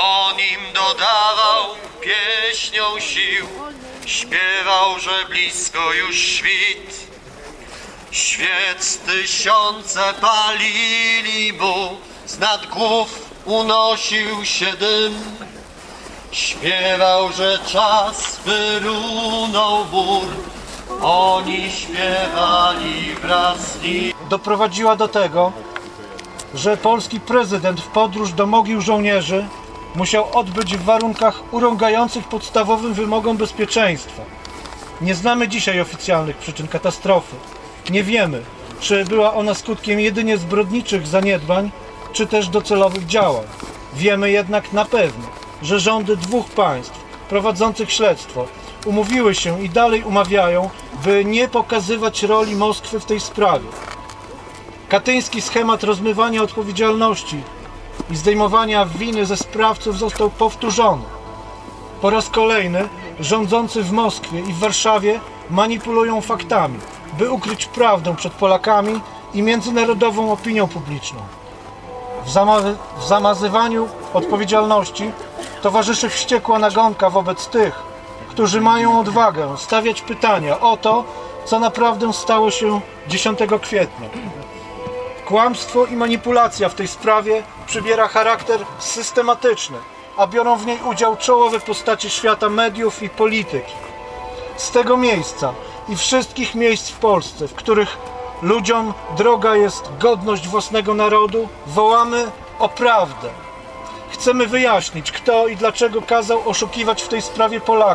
On im dodawał pieśnią sił, śpiewał, że blisko już świt. Świec tysiące palili mu, z nad głów unosił się dym. Śpiewał, że czas wyrunął bór, oni śpiewali wraz z nim. doprowadziła do tego, że polski prezydent w podróż do mogił żołnierzy musiał odbyć w warunkach urągających podstawowym wymogom bezpieczeństwa. Nie znamy dzisiaj oficjalnych przyczyn katastrofy. Nie wiemy, czy była ona skutkiem jedynie zbrodniczych zaniedbań, czy też docelowych działań. Wiemy jednak na pewno, że rządy dwóch państw prowadzących śledztwo umówiły się i dalej umawiają, by nie pokazywać roli Moskwy w tej sprawie. Katyński schemat rozmywania odpowiedzialności i zdejmowania winy ze sprawców został powtórzony. Po raz kolejny rządzący w Moskwie i w Warszawie manipulują faktami, by ukryć prawdę przed Polakami i międzynarodową opinią publiczną. W, zama- w zamazywaniu odpowiedzialności towarzyszy wściekła nagonka wobec tych, którzy mają odwagę stawiać pytania o to, co naprawdę stało się 10 kwietnia. Kłamstwo i manipulacja w tej sprawie przybiera charakter systematyczny, a biorą w niej udział czołowe postacie świata mediów i polityki. Z tego miejsca i wszystkich miejsc w Polsce, w których ludziom droga jest godność własnego narodu, wołamy o prawdę. Chcemy wyjaśnić, kto i dlaczego kazał oszukiwać w tej sprawie Polaków.